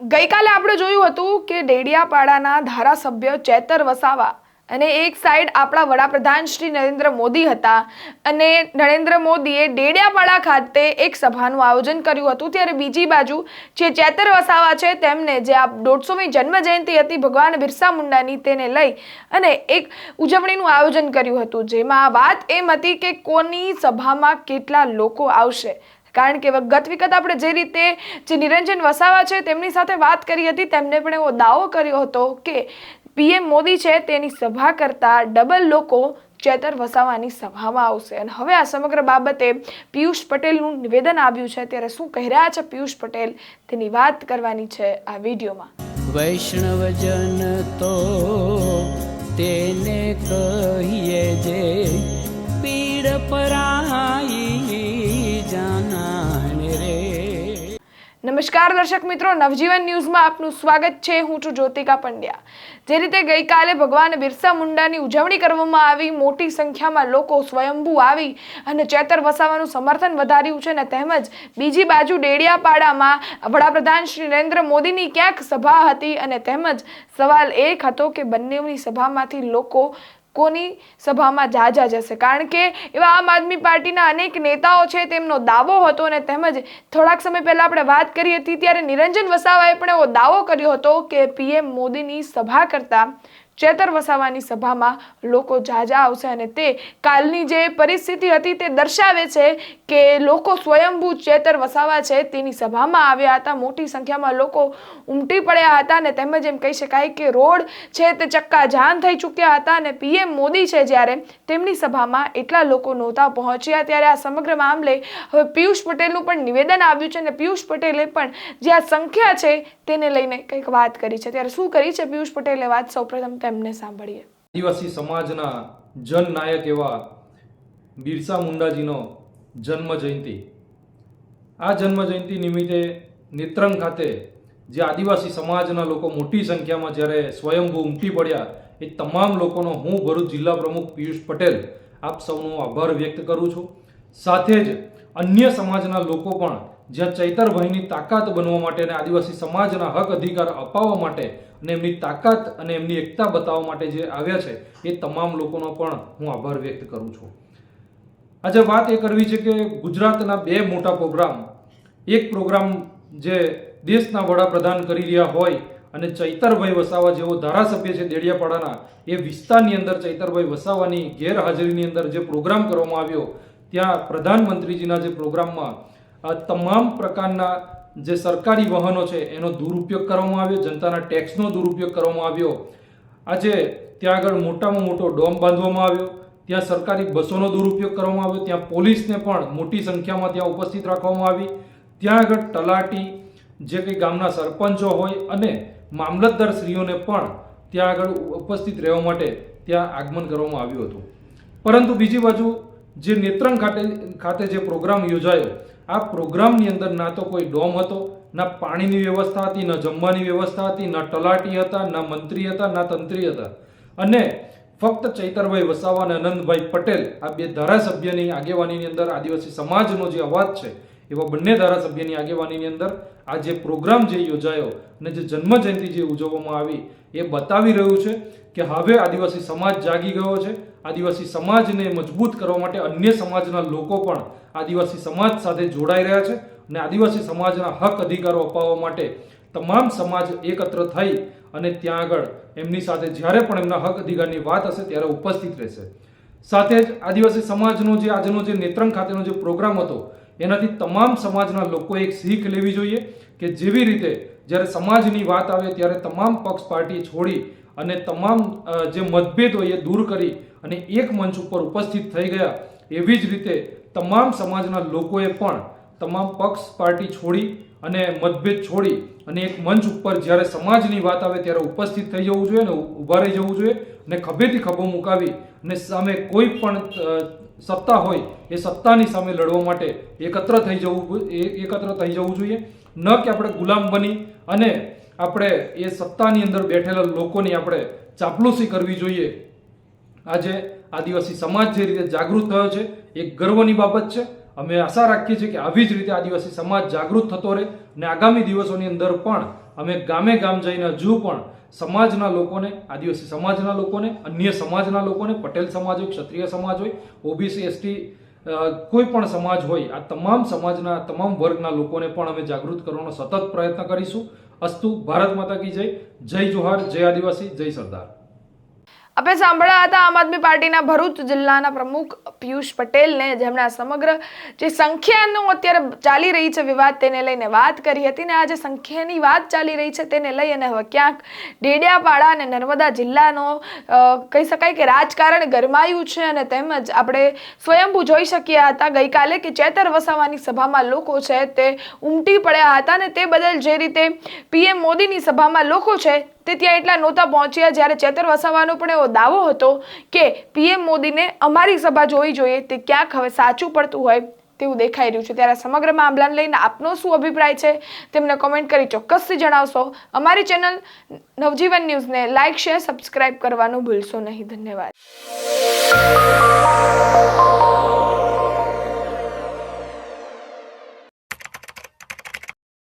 ગઈકાલે આપણે જોયું હતું કે ડેડિયાપાડાના ધારાસભ્ય ચેતર વસાવા અને એક સાઈડ આપણા વડાપ્રધાન શ્રી નરેન્દ્ર મોદી હતા અને નરેન્દ્ર મોદીએ ડેડિયાપાડા ખાતે એક સભાનું આયોજન કર્યું હતું. ત્યારે બીજી બાજુ જે ચેતર વસાવા છે તેમને જે આ દોઢસોમી જન્મજયંતિ હતી, ભગવાન બિરસા મુંડાની તેને લઈ અને એક ઉજવણીનું આયોજન કર્યું હતું. જેમાં વાત એમ હતી કે કોની સભામાં કેટલા લોકો આવશે? કારણ કે ગત વિગત આપણે જે રીતે જે નિરંજન વસાવા છે તેમની સાથે વાત કરી હતી, તેમને પણ એવો દાવો કર્યો હતો કે પીએમ મોદી છે તેની સભા કરતા ડબલ લોકો ચેતર વસાવાની સભામાં આવશે. અને હવે આ સમગ્ર બાબતે પિયુષ પટેલનું નિવેદન આવ્યું છે. ત્યારે શું કહી રહ્યા છે પિયુષ પટેલ? તેની વાત કરવાની છે આ વિડીયોમાં. વૈષ્ણવજન તો તેને કહીએ જે પીડ પરાઈ નમસ્કાર દર્શક મિત્રો, નવજીવન ન્યૂઝમાં આપનું સ્વાગત છે. હું છું જ્યોતિકા પંડ્યા. જે રીતે ગઈકાલે ભગવાન બિરસા મુંડાની ઉજવણી કરવામાં આવી, મોટી સંખ્યામાં લોકો સ્વયંભૂ આવી અને ચેતર વસાવાનું સમર્થન વધાર્યું છે અને તેમજ બીજી બાજુ ડેડિયાપાડામાં વડાપ્રધાન શ્રી નરેન્દ્ર મોદીની ક્યાંક સભા હતી અને તેમજ સવાલ એક હતો કે બંનેની સભામાંથી લોકો કોની સભામાં જાજા જશે. કારણ કે એવા આમ આદમી પાર્ટીના અનેક નેતાઓ છે, તેમનો દાવો હતો અને તેમજ થોડાક સમય પહેલા આપણે વાત કરી હતી, ત્યારે નિરંજન વસાવાએ પણ એવો દાવો કર્યો હતો કે પીએમ મોદીની સભા કરતા ચેતર વસાવાની સભામાં લોકો જાજા આવશે અને તે કાલની જે પરિસ્થિતિ હતી તે દર્શાવે છે કે લોકો સ્વયંભૂ ચેતર વસાવા છે. તેની સભામાં આવ્યા હતા. મોટી સંખ્યામાં લોકો ઉમટી પડ્યા હતા અને તેમજ એમ કહી શકાય કે રોડ છે તે ચક્કાજામ થઈ ચૂક્યા હતા અને પીએમ મોદી છે જ્યારે તેમની સભામાં એટલા લોકો નહોતા પહોંચ્યા ત્યારે આ સમગ્ર મામલે હવે પિયુષ પટેલનું પણ નિવેદન આવ્યું છે અને પિયુષ પટેલે પણ જે આ સંખ્યા છે તેને લઈને કંઈક વાત કરી છે. ત્યારે શું કરી છે પિયુષ પટેલે વાત? સૌપ્રથમ તેમને સાંભળીએ. આદિવાસી સમાજના જનનાયક એવા બિરસા મુંડાજીનો જન્મ જયંતિ. આ જન્મ જયંતિ નિમિત્તે નેત્રંગ ખાતે જે આદિવાસી સમાજના લોકો મોટી સંખ્યામાં જ્યારે સ્વયંભૂ ઉમટી પડ્યા, એ તમામ લોકોનો હું ભરૂચ જિલ્લા પ્રમુખ પિયુષ પટેલ આપ સૌનો આભાર વ્યક્ત કરું છું. સાથે જ અન્ય સમાજના લોકો પણ જ્યાં ચૈતરભાઈની તાકાત બનવા માટે અને આદિવાસી સમાજના હક અધિકાર અપાવવા માટે અને એમની તાકાત અને એમની એકતા બતાવવા માટે જે આવ્યા છે, એ તમામ લોકોનો પણ હું આભાર વ્યક્ત કરું છું. આજે વાત એ કરવી છે કે ગુજરાતના બે મોટા પ્રોગ્રામ, એક પ્રોગ્રામ જે દેશના વડાપ્રધાન કરી રહ્યા હોય અને ચૈતરભાઈ વસાવા જેવો ધારાસભ્ય છે દેડિયાપાડાના, એ વિસ્તારની અંદર ચૈતરભાઈ વસાવાની ગેરહાજરીની અંદર જે પ્રોગ્રામ કરવામાં આવ્યો, ત્યાં પ્રધાનમંત્રીજીના જે પ્રોગ્રામમાં તમામ પ્રકારના જે સરકારી વાહનો છે, એનો દુરુપયોગ કરવામાં આવ્યો, જનતાના ટેક્સનો દુરુપયોગ કરવામાં આવ્યો. આજે ત્યાં આગળ મોટામાં મોટો ડોમ બાંધવામાં આવ્યો, ત્યાં સરકારી બસોનો દુરુપયોગ કરવામાં આવ્યો, ત્યાં પોલીસને પણ મોટી સંખ્યામાં ત્યાં ઉપસ્થિત રાખવામાં આવી. ત્યાં આગળ તલાટી, જે કંઈ ગામના સરપંચો હોય અને મામલતદાર સ્ત્રીઓને પણ ત્યાં આગળ ઉપસ્થિત રહેવા માટે ત્યાં આગમન કરવામાં આવ્યું હતું. પરંતુ બીજી બાજુ જે નેત્રંગ ખાતે ખાતે જે પ્રોગ્રામ યોજાયો, આ પ્રોગ્રામની અંદર ના તો કોઈ ડોમ હતો, ના પાણીની વ્યવસ્થા હતી, ન જમવાની વ્યવસ્થા હતી, ના તલાટી હતા, ના મંત્રી હતા, ના તંત્રી હતા. અને ફક્ત ચૈતરભાઈ વસાવા અને આનંદભાઈ પટેલ, આ બે ધારાસભ્યની આગેવાનીની અંદર આદિવાસી સમાજનો જે અવાજ છે, એવા બંને ધારાસભ્યની આગેવાનીની અંદર આ જે પ્રોગ્રામ જે યોજાયો અને જે જન્મજયંતિ જે ઉજવવામાં આવી, એ બતાવી રહ્યું છે કે હવે આદિવાસી સમાજ જાગી ગયો છે આદિવાસી સમાજને મજબૂત કરવા માટે અન્ય સમાજના લોકો પણ આદિવાસી સમાજ સાથે જોડાઈ રહ્યા છે અને આદિવાસી સમાજના હક અધિકારો અપાવવા માટે તમામ સમાજ એકત્ર થઈ અને ત્યાં આગળ એમની સાથે જ્યારે પણ એમના હક અધિકારની વાત હશે ત્યારે ઉપસ્થિત રહેશે. સાથે જ આદિવાસી સમાજનો જે આજનો જે નેત્રંગ ખાતેનો જે પ્રોગ્રામ હતો, એનાથી તમામ સમાજના લોકોએ એક શીખ લેવી જોઈએ કે જેવી રીતે જ્યારે સમાજની વાત આવે ત્યારે તમામ પક્ષ પાર્ટી છોડી અને તમામ જે મતભેદ હોય એ દૂર કરી અને એક મંચ ઉપર ઉપસ્થિત થઈ ગયા. એવી જ રીતે તમામ સમાજના લોકોએ પણ તમામ પક્ષ, પાર્ટી છોડી અને મતભેદ છોડી અને એક મંચ ઉપર જ્યારે સમાજની વાત આવે ત્યારે ઉપસ્થિત થઈ જવું જોઈએ અને ઊભા રહી જવું જોઈએ અને ખભેથી ખભો મુકાવી અને સામે કોઈ પણ સત્તા હોય એ સત્તાની સામે લડવા માટે એકત્ર થઈ જવું એકત્ર થઈ જવું જોઈએ. ન કે આપણે ગુલામ બની અને આપણે એ સત્તાની અંદર બેઠેલા લોકોની આપણે ચાપલુસી કરવી જોઈએ. આજે આદિવાસી સમાજ જે રીતે જાગૃત થયો છે, એ ગર્વની બાબત છે. અમે આશા રાખીએ છીએ કે આવી જ રીતે આદિવાસી સમાજ જાગૃત થતો રહે અને આગામી દિવસોની અંદર પણ અમે ગામે ગામ જઈને હજુ પણ સમાજના લોકોને, આદિવાસી સમાજના લોકોને, અન્ય સમાજના લોકોને, પટેલ સમાજ હોય, ક્ષત્રિય સમાજ હોય, ઓબીસી, એસટી કોઈ પણ સમાજ હોય, આ તમામ સમાજના, તમામ વર્ગના લોકોને પણ અમે જાગૃત કરવાનો સતત પ્રયત્ન કરીશું. અસ્તુ, ભારત માતા કી જય. જય જોહાર, જય આદિવાસી, જય સરદાર. આપણે સાંભળ્યા હતા આમ આદમી પાર્ટીના ભરૂચ જિલ્લાના પ્રમુખ પિયુષ પટેલને જેમણે આ સમગ્ર જે સંખ્યાનો અત્યારે ચાલી રહી છે વિવાદ તેને લઈને વાત કરી હતી ને આ જે સંખ્યાની વાત ચાલી રહી છે તેને લઈ અને હવે ક્યાંક ડેડિયાપાડા અને નર્મદા જિલ્લાનો કહી શકાય કે રાજકારણ ગરમાયું છે અને તેમજ આપણે સ્વયંભૂ જોઈ શક્યા હતા ગઈકાલે કે ચેતર વસાવાની સભામાં લોકો છે તે ઉમટી પડ્યા હતા ને તે બદલ જે રીતે પીએમ મોદીની સભામાં લોકો છે તે ત્યાં એટલા નહોતા પહોંચ્યા જ્યારે ચેતર વસાવાનો પણ એવો દાવો હતો કે પીએમ મોદીને અમારી સભા જોવી જોઈએ, તે ક્યાંક હવે સાચું પડતું હોય તેવું દેખાઈ રહ્યું છે. ત્યારે સમગ્ર મામલાને લઈને આપનો શું અભિપ્રાય છે તેમને કોમેન્ટ કરી ચોક્કસથી જણાવશો. અમારી ચેનલ નવજીવન ન્યૂઝને લાઇક શેર, સબસ્ક્રાઇબ કરવાનું ભૂલશો નહીં. ધન્યવાદ.